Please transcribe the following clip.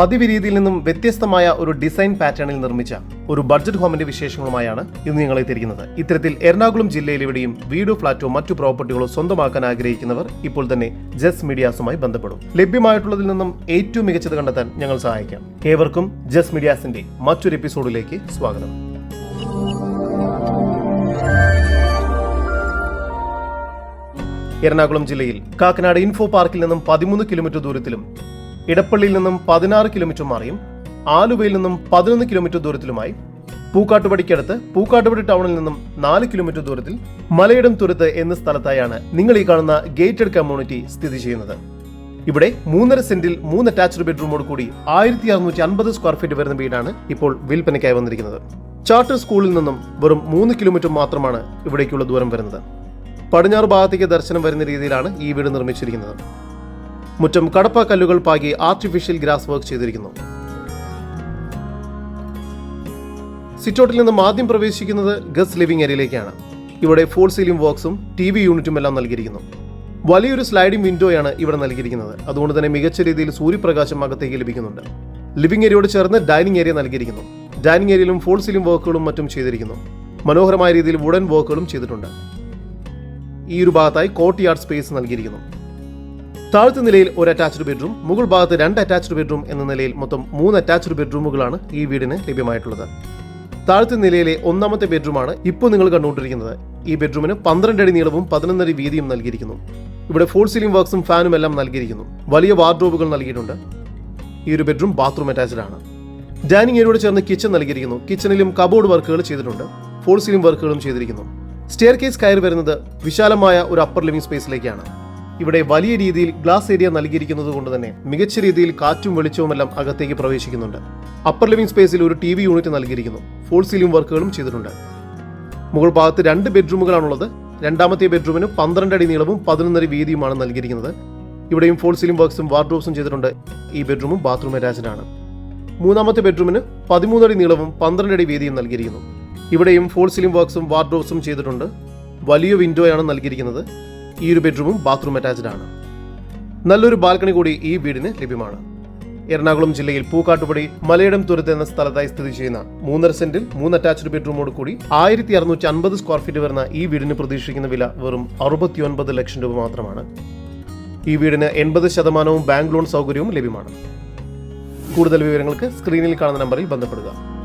പതിവ് രീതിയിൽ നിന്നും വ്യത്യസ്തമായ ഒരു ഡിസൈൻ പാറ്റേണിൽ നിർമ്മിച്ച ഒരു ബഡ്ജറ്റ് ഹോമിന്റെ വിശേഷങ്ങളുമായാണ് ഇന്ന് ഞങ്ങൾ എത്തിയിരിക്കുന്നത്. ഇത്തരത്തിൽ എറണാകുളം ജില്ലയിൽ എവിടെയും വീടോ ഫ്ളാറ്റോ മറ്റു പ്രോപ്പർട്ടികളോ സ്വന്തമാക്കാൻ ആഗ്രഹിക്കുന്നവർ ഇപ്പോൾ തന്നെ ജസ് മീഡിയാസുമായി ബന്ധപ്പെടും. ലഭ്യമായിട്ടുള്ളതിൽ നിന്നും ഏറ്റവും മികച്ചത് കണ്ടെത്താൻ ഞങ്ങൾ സഹായിക്കാം. ഏവർക്കും ജസ് മീഡിയാസിന്റെ മറ്റൊരു എപ്പിസോഡിലേക്ക് സ്വാഗതം. എറണാകുളം ജില്ലയിൽ കാക്കനാട് ഇൻഫോ പാർക്കിൽ നിന്നും പതിമൂന്ന് കിലോമീറ്റർ ദൂരത്തിലും ഇടപ്പള്ളിയിൽ നിന്നും പതിനാറ് കിലോമീറ്റർ മാറിയും ആലുവയിൽ നിന്നും പതിനൊന്ന് കിലോമീറ്റർ ദൂരത്തിലുമായി. പൂക്കാട്ടുപടിക്കടുത്ത് പൂക്കാട്ടുപടി ടൗണിൽ നിന്നും നാല് കിലോമീറ്റർ ദൂരത്തിൽ മലയിടം തുരുത്ത് എന്ന സ്ഥലത്തായാണ് നിങ്ങൾ ഈ കാണുന്ന ഗേറ്റഡ് കമ്മ്യൂണിറ്റി സ്ഥിതി ചെയ്യുന്നത്. ഇവിടെ മൂന്നര സെന്റിൽ മൂന്ന് അറ്റാച്ച്ഡ് ബെഡ്റൂമോട് കൂടി ആയിരത്തി അറുന്നൂറ്റി അൻപത് സ്ക്വയർ ഫീറ്റ് വരുന്ന വീടാണ് ഇപ്പോൾ വിൽപ്പനയ്ക്കായി വന്നിരിക്കുന്നത്. ചാർട്ടർ സ്കൂളിൽ നിന്നും വെറും മൂന്ന് കിലോമീറ്റർ മാത്രമാണ് ഇവിടേക്കുള്ള ദൂരം വരുന്നത്. പടിഞ്ഞാറ് ഭാഗത്തേക്ക് ദർശനം വരുന്ന രീതിയിലാണ് ഈ വീട് നിർമ്മിച്ചിരിക്കുന്നത്. മുറ്റം കടപ്പ കല്ലുകൾ പാകി ആർട്ടിഫിഷ്യൽ ഗ്രാസ് വർക്ക് ചെയ്തിരിക്കുന്നു. സിറ്റോട്ടിൽ നിന്നും ആദ്യം പ്രവേശിക്കുന്നത് ഗസ് ലിവിംഗ് ഏരിയയിലേക്കാണ് ഇവിടെ ഫോൾ സീലിംഗ് വർക്ക്സും ടി വി യൂണിറ്റും എല്ലാം നൽകിയിരിക്കുന്നു. വലിയൊരു സ്ലൈഡിംഗ് വിൻഡോയാണ് ഇവിടെ നൽകിയിരിക്കുന്നത്. അതുകൊണ്ട് തന്നെ മികച്ച രീതിയിൽ സൂര്യപ്രകാശം അകത്തേക്ക് ലഭിക്കുന്നുണ്ട്. ലിവിംഗ് ഏരിയയോട് ചേർന്ന് ഡൈനിങ് ഏരിയ നൽകിയിരിക്കുന്നു. ഡൈനിങ് ഏരിയയിലും ഫോൾ സീലിംഗ് വർക്കുകളും മറ്റും ചെയ്തിരിക്കുന്നു. മനോഹരമായ രീതിയിൽ വുഡൻ വർക്കുകളും ചെയ്തിട്ടുണ്ട്. ഈ ഒരു ഭാഗത്തായി കോർട്ട് യാർഡ് സ്പേസ് നൽകിയിരിക്കുന്നു. താഴത്തെ നിലയിൽ ഒരു അറ്റാച്ച്ഡ് ബെഡ്റൂം മുകൾ ഭാഗത്ത് രണ്ട് അറ്റാച്ച്ഡ് ബെഡ്റൂം എന്ന നിലയിൽ മൊത്തം മൂന്ന് അറ്റാച്ച്ഡ് ബെഡ്റൂമുകളാണ് ഈ വീടിന് ലഭ്യമായിട്ടുള്ളത്. താഴത്തെ നിലയിലെ ഒന്നാമത്തെ ബെഡ്റൂമാണ് ഇപ്പോൾ നിങ്ങൾ കണ്ടുകൊണ്ടിരിക്കുന്നത്. ഈ ബെഡ്റൂമിന് പന്ത്രണ്ട് അടി നീളവും പതിനൊന്നടി വീതിയും നൽകിയിരിക്കുന്നു. ഇവിടെ ഫോൾ സീലിംഗ് വർക്ക്സും ഫാനും എല്ലാം നൽകിയിരിക്കുന്നു. വലിയ വാർഡ്രോബുകൾ നൽകിയിട്ടുണ്ട്. ഈ ഒരു ബെഡ്റൂം ബാത്റൂം അറ്റാച്ച്ഡ് ആണ്. ഡൈനിങ് ഏരിയയോട് ചേർന്ന് കിച്ചൺ നൽകിയിരിക്കുന്നു. കിച്ചണിലും കബോർഡ് വർക്കുകൾ ചെയ്തിട്ടുണ്ട്. ഫോൾ സീലിംഗ് വർക്കുകളും ചെയ്തിരിക്കുന്നു. സ്റ്റെയർ കേസ് കയറി വരുന്നത് വിശാലമായ ഒരു അപ്പർ ലിവിംഗ് സ്പേസിലേക്കാണ് ഇവിടെ വലിയ രീതിയിൽ ഗ്ലാസ് ഏരിയ നൽകിയിരിക്കുന്നത് കൊണ്ട് തന്നെ മികച്ച രീതിയിൽ കാറ്റും വെളിച്ചവും എല്ലാം അകത്തേക്ക് പ്രവേശിക്കുന്നുണ്ട്. അപ്പർ ലിവിംഗ് സ്പേസിൽ ഒരു ടി വി യൂണിറ്റ് നൽകിയിരിക്കുന്നു. ഫോൾ സീലിംഗ് വർക്കുകളും ചെയ്തിട്ടുണ്ട്. മുകൾ ഭാഗത്ത് രണ്ട് ബെഡ്റൂമുകളാണുള്ളത് രണ്ടാമത്തെ ബെഡ്റൂമിന് പന്ത്രണ്ട് അടി നീളവും പതിനൊന്നര വീതിയുമാണ് നൽകിയിരിക്കുന്നത്. ഇവിടെയും ഫോൾ സീലിംഗ് വർക്ക്സും വാർഡ്രോബ്സും ചെയ്തിട്ടുണ്ട്. ഈ ബെഡ്റൂമും ബാത്റൂം അറ്റാച്ച്ഡ് ആണ്. മൂന്നാമത്തെ ബെഡ്റൂമിന് പതിമൂന്നടി നീളവും പന്ത്രണ്ട് അടി വീതിയും നൽകിയിരിക്കുന്നു. ഇവിടെയും ഫോൾ സീലിംഗ് വർക്ക്സും വാർഡ്രോബ്സും ചെയ്തിട്ടുണ്ട്. വലിയ വിൻഡോയാണ് നൽകിയിരിക്കുന്നത്. ഈ ഒരു ബെഡ്റൂമും ബാത്റൂം അറ്റാച്ച്ഡ് ആണ്. നല്ലൊരു ബാൽക്കണി കൂടി ഈ വീടിന് ലഭ്യമാണ്. എറണാകുളം ജില്ലയിൽ പൂക്കാട്ടുപടി മലയിടം തുരത്ത് എന്ന സ്ഥലത്തായി സ്ഥിതി ചെയ്യുന്ന മൂന്നര സെന്റിൽ മൂന്ന് അറ്റാച്ച്ഡ് ബെഡ്റൂമോട് കൂടി ആയിരത്തി അറുന്നൂറ്റി അൻപത് സ്ക്വയർ ഫീറ്റ് വരുന്ന ഈ വീടിന് പ്രതീക്ഷിക്കുന്ന വില വെറും അറുപത്തിയൊൻപത് ലക്ഷം രൂപ മാത്രമാണ്. ഈ വീടിന് എൺപത് ശതമാനവും ബാങ്ക് ലോൺ സൗകര്യവും ലഭ്യമാണ്. കൂടുതൽ വിവരങ്ങൾക്ക് സ്ക്രീനിൽ കാണുന്ന നമ്പറിൽ ബന്ധപ്പെടുക.